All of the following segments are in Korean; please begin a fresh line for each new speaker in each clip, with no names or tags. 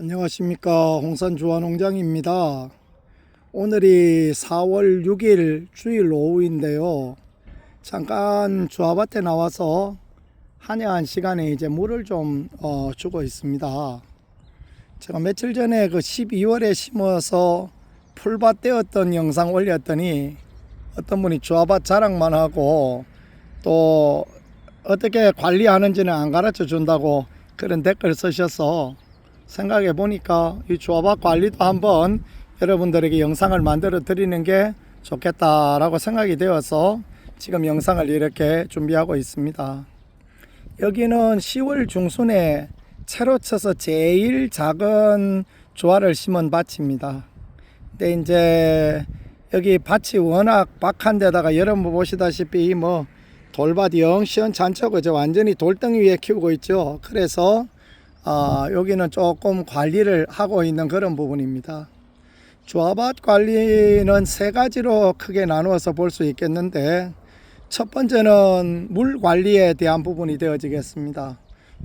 안녕하십니까. 홍산주화농장입니다. 오늘이 4월 6일 주일 오후인데요. 잠깐 주화밭에 나와서 한야한 시간에 이제 물을 좀 어, 주고 있습니다. 제가 며칠 전에 그 12월에 심어서 풀밭 떼었던 영상 올렸더니 어떤 분이 주화밭 자랑만 하고 또 어떻게 관리하는지는 안 가르쳐 준다고 그런 댓글 쓰셔서 생각해 보니까 이 조합학 관리도 한번 여러분들에게 영상을 만들어 드리는 게 좋겠다라고 생각이 되어서 지금 영상을 이렇게 준비하고 있습니다. 여기는 10월 중순에 채로 쳐서 제일 작은 조화를 심은 밭입니다. 근데 이제 여기 밭이 워낙 박한 데다가 여러분 보시다시피 뭐 돌밭 영 시원찮죠 그죠 완전히 돌덩이 위에 키우고 있죠 그래서 아, 여기는 조금 관리를 하고 있는 그런 부분입니다. 조합밭 관리는 세 가지로 크게 나누어서 볼 수 있겠는데 첫 번째는 물 관리에 대한 부분이 되어지겠습니다.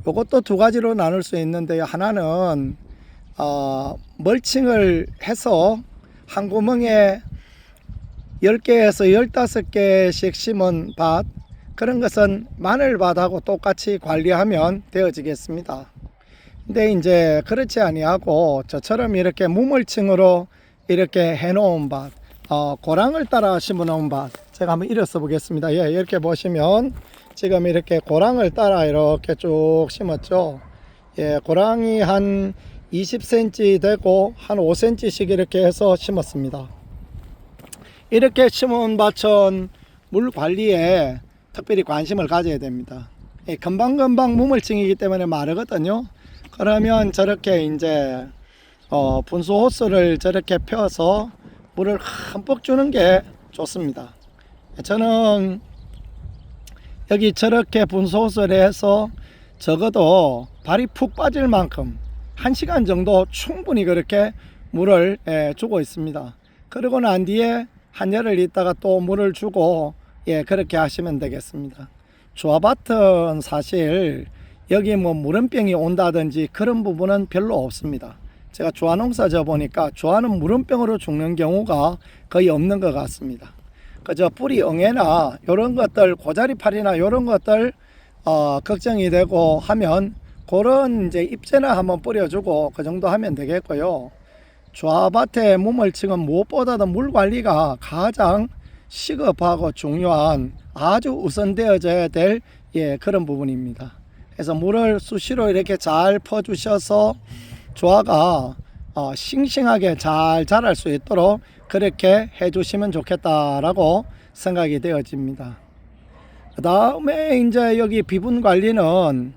이것도 두 가지로 나눌 수 있는데요. 하나는 어, 멀칭을 해서 한 구멍에 10개에서 15개씩 심은 밭 그런 것은 마늘밭하고 똑같이 관리하면 되어지겠습니다. 근데 이제 그렇지 아니하고 저처럼 이렇게 무물층으로 이렇게 해놓은 밭, 어, 고랑을 따라 심어놓은 밭, 제가 한번 일어서 보겠습니다. 예, 이렇게 보시면 지금 이렇게 고랑을 따라 이렇게 쭉 심었죠. 예, 고랑이 한 20cm 되고 한 5cm씩 이렇게 해서 심었습니다. 이렇게 심은 밭은 물 관리에 특별히 관심을 가져야 됩니다. 예, 금방금방 무물층이기 때문에 마르거든요. 그러면 저렇게 이제 어, 분수 호스를 저렇게 펴서 물을 흠뻑 주는 게 좋습니다. 저는 여기 저렇게 분수 호스를 해서 적어도 발이 푹 빠질 만큼 한 시간 정도 충분히 그렇게 물을 예, 주고 있습니다. 그러고 난 뒤에 한 열흘 있다가 또 물을 주고 예 그렇게 하시면 되겠습니다. 조아밭은 사실 여기 뭐 물음병이 온다든지 그런 부분은 별로 없습니다. 제가 조화농사 져 보니까 조화는 물음병으로 죽는 경우가 거의 없는 것 같습니다. 그저 뿌리 응애나 이런 것들 고자리팔이나 이런 것들 어, 걱정이 되고 하면 그런 이제 잎제나 한번 뿌려주고 그 정도 하면 되겠고요. 조화밭의 무물층은 무엇보다도 물 관리가 가장 시급하고 중요한 아주 우선되어져야 될 예, 그런 부분입니다. 그래서 물을 수시로 이렇게 잘 퍼주셔서 조화가 어, 싱싱하게 잘 자랄 수 있도록 그렇게 해주시면 좋겠다라고 생각이 되어집니다. 그 다음에 이제 여기 비분 관리는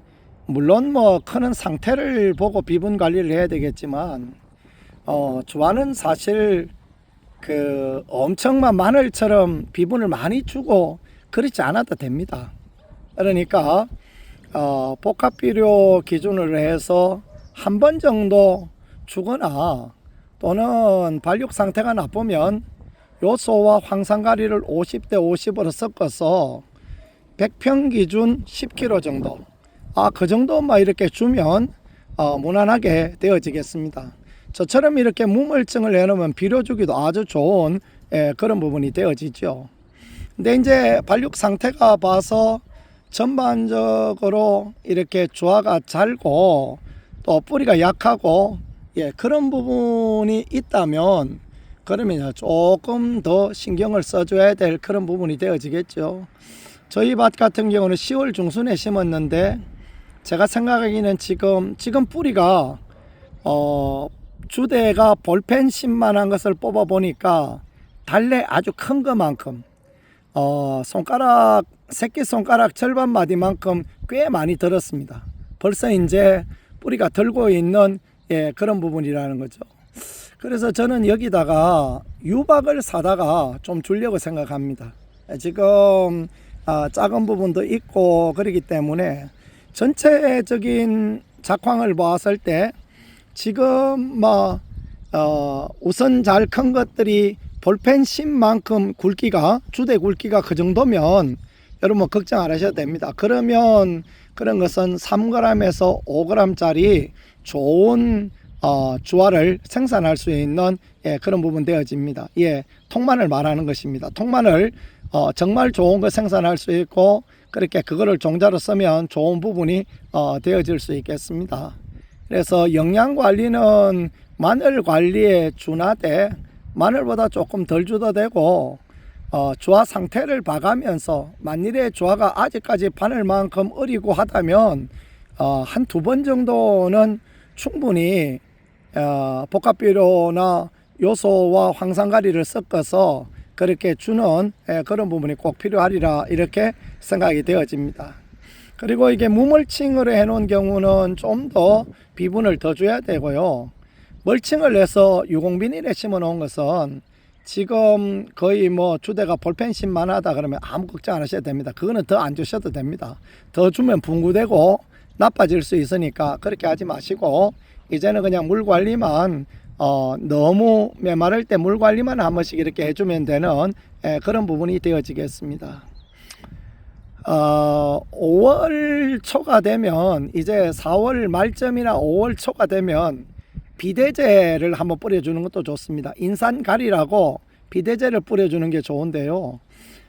물론 뭐 크는 상태를 보고 비분 관리를 해야 되겠지만 어, 조화는 사실 그 엄청만 마늘처럼 비분을 많이 주고 그렇지 않아도 됩니다. 그러니까 어, 복합 비료 기준으로 해서 한 번 정도 주거나 또는 발육 상태가 나쁘면 요소와 황산가리를 50대 50으로 섞어서 100평 기준 10kg 정도 아 그 정도만 이렇게 주면 어, 무난하게 되어지겠습니다. 저처럼 이렇게 무물증을 내놓으면 비료 주기도 아주 좋은 예, 그런 부분이 되어지죠. 근데 이제 발육 상태가 봐서 전반적으로 이렇게 조화가 잘고 또 뿌리가 약하고 예, 그런 부분이 있다면 그러면 조금 더 신경을 써줘야 될 그런 부분이 되어지겠죠. 저희 밭 같은 경우는 10월 중순에 심었는데 제가 생각하기는 지금 지금 뿌리가 어 주대가 볼펜 심만한 것을 뽑아 보니까 달래 아주 큰 것만큼 어 손가락 새끼 손가락 절반 마디만큼 꽤 많이 들었습니다. 벌써 이제 뿌리가 들고 있는 예, 그런 부분이라는 거죠. 그래서 저는 여기다가 유박을 사다가 좀 주려고 생각합니다. 지금 아, 작은 부분도 있고 그러기 때문에 전체적인 작황을 보았을 때 지금 뭐 어, 우선 잘 큰 것들이 볼펜 심만큼 굵기가 주대 굵기가 그 정도면 여러분 뭐 걱정 안 하셔도 됩니다. 그러면 그런 것은 3g에서 5g짜리 좋은 어, 주화를 생산할 수 있는 예, 그런 부분 되어집니다. 예, 통마늘 말하는 것입니다. 통마늘 어, 정말 좋은 거 생산할 수 있고 그렇게 그거를 종자로 쓰면 좋은 부분이 어, 되어질 수 있겠습니다. 그래서 영양 관리는 마늘 관리에 준하되 마늘보다 조금 덜 줘도 되고 어, 주화 상태를 봐가면서 만일에 주화가 아직까지 바늘 만큼 어리고 하다면 어, 한 두 번 정도는 충분히 어, 복합비료나 요소와 황산가리를 섞어서 그렇게 주는 예, 그런 부분이 꼭 필요하리라 이렇게 생각이 되어집니다. 그리고 이게 무멀칭으로 해놓은 경우는 좀 더 비분을 더 줘야 되고요. 멀칭을 해서 유공비닐에 심어 놓은 것은 지금 거의 뭐 주대가 볼펜심만 하다 그러면 아무 걱정 안 하셔도 됩니다. 그거는 더 안 주셔도 됩니다. 더 주면 분구되고 나빠질 수 있으니까 그렇게 하지 마시고 이제는 그냥 물 관리만 어, 너무 메마를 때 물 관리만 한 번씩 이렇게 해주면 되는 예, 그런 부분이 되어지겠습니다. 어, 5월 초가 되면 이제 4월 말쯤이나 5월 초가 되면 비대제를 한번 뿌려주는 것도 좋습니다. 인산가리라고 비대제를 뿌려주는 게 좋은데요.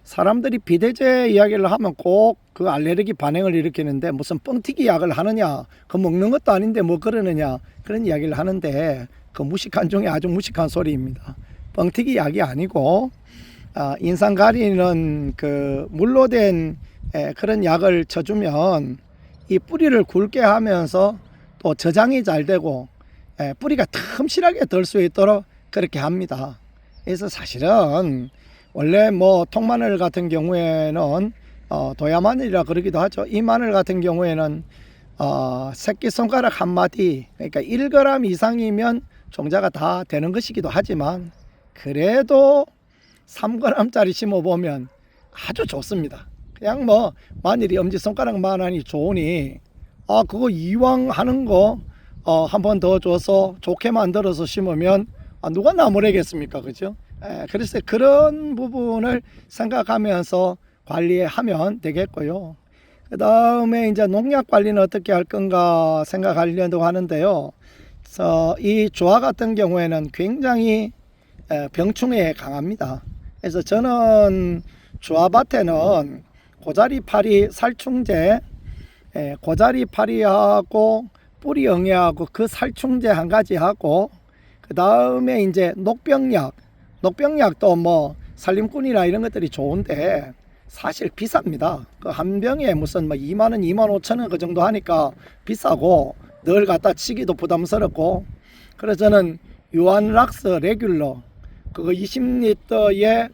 사람들이 비대제 이야기를 하면 꼭 그 알레르기 반응을 일으키는데 무슨 뻥튀기 약을 하느냐, 그 먹는 것도 아닌데 뭐 그러느냐 그런 이야기를 하는데 그 무식한 중에 아주 무식한 소리입니다. 뻥튀기 약이 아니고 아, 인산가리는 그 물로 된 에, 그런 약을 쳐주면 이 뿌리를 굵게 하면서 또 저장이 잘 되고 에, 뿌리가 틈실하게 들 수 있도록 그렇게 합니다. 그래서 사실은 원래 뭐 통마늘 같은 경우에는 어, 도야마늘이라 그러기도 하죠. 이 마늘 같은 경우에는 어, 새끼 손가락 한 마디 그러니까 1g 이상이면 종자가 다 되는 것이기도 하지만 그래도 3g짜리 심어 보면 아주 좋습니다. 그냥 뭐 마늘이 엄지 손가락만 하니 좋으니 아 그거 이왕 하는 거 어, 한 번 더 줘서 좋게 만들어서 심으면 아, 누가 나무래겠습니까 그죠? 에, 그래서 그런 부분을 생각하면서 관리하면 되겠고요. 그 다음에 이제 농약 관리는 어떻게 할 건가 생각하려고 하는데요. 그래서 이 조화 같은 경우에는 굉장히 에, 병충해에 강합니다. 그래서 저는 조화밭에는 고자리 파리 살충제, 에, 고자리 파리하고 뿌리 영해하고 그 살충제 한 가지 하고 그 다음에 이제 녹병약, 녹병약도 뭐 살림꾼이나 이런 것들이 좋은데 사실 비쌉니다. 그 한 병에 무슨 뭐 2만 원, 2만 5천 원 그 정도 하니까 비싸고 늘 갖다 치기도 부담스럽고. 그래서 저는 유한락스 레귤러 그거 20리터에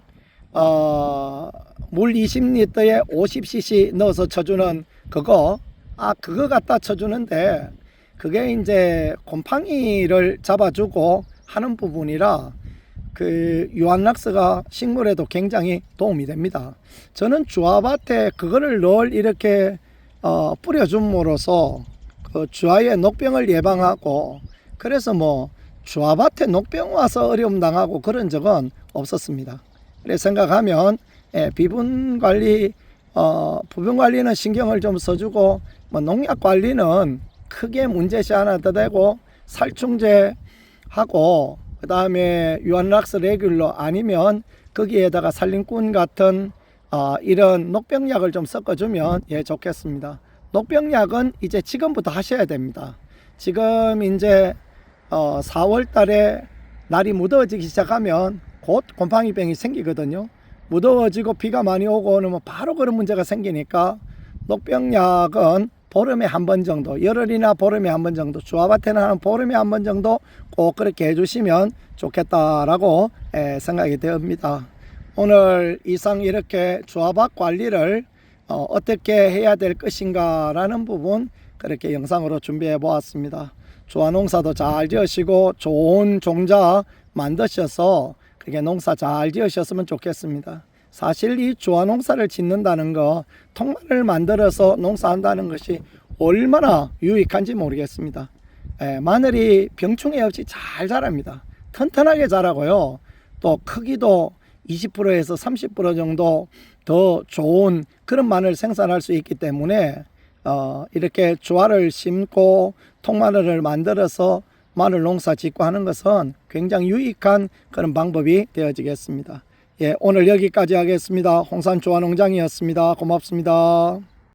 어, 물 20리터에 50cc 넣어서 쳐주는 그거. 아 그거 갖다 쳐주는데 그게 이제 곰팡이를 잡아주고 하는 부분이라 그 유한락스가 식물에도 굉장히 도움이 됩니다. 저는 주화밭에 그거를 늘 이렇게 어, 뿌려줌으로써 그 주화의 녹병을 예방하고 그래서 뭐 주화밭에 녹병 와서 어려움 당하고 그런 적은 없었습니다. 그래 생각하면 예, 비분 관리, 어, 부분 관리는 신경을 좀 써주고 뭐 농약 관리는 크게 문제시 않아도 되고 살충제 하고 그 다음에 유한락스 레귤러 아니면 거기에다가 살림꾼 같은 어, 이런 녹병약을 좀 섞어주면 예 좋겠습니다. 녹병약은 이제 지금부터 하셔야 됩니다. 지금 이제 어, 4월 달에 날이 무더워지기 시작하면 곧 곰팡이병이 생기거든요. 무더워지고 비가 많이 오고 그러면 바로 그런 문제가 생기니까 녹병약은 보름에 한 번 정도, 열흘이나 보름에 한 번 정도, 주화밭에는 한 보름에 한 번 정도 꼭 그렇게 해주시면 좋겠다라고 에, 생각이 되옵니다. 오늘 이상 이렇게 주화밭 관리를 어, 어떻게 해야 될 것인가라는 부분 그렇게 영상으로 준비해 보았습니다. 주화 농사도 잘 지으시고 좋은 종자 만드셔서 그게 농사 잘 지으셨으면 좋겠습니다. 사실 이 주화 농사를 짓는다는 거 통마를 만들어서 농사한다는 것이 얼마나 유익한지 모르겠습니다. 에, 마늘이 병충해 없이 잘 자랍니다. 튼튼하게 자라고요. 또 크기도 20%에서 30% 정도 더 좋은 그런 마늘 생산할 수 있기 때문에 어, 이렇게 주화를 심고 통마늘을 만들어서 마늘 농사 짓고 하는 것은 굉장히 유익한 그런 방법이 되어지겠습니다. 예, 오늘 여기까지 하겠습니다. 홍산 조화농장이었습니다. 고맙습니다.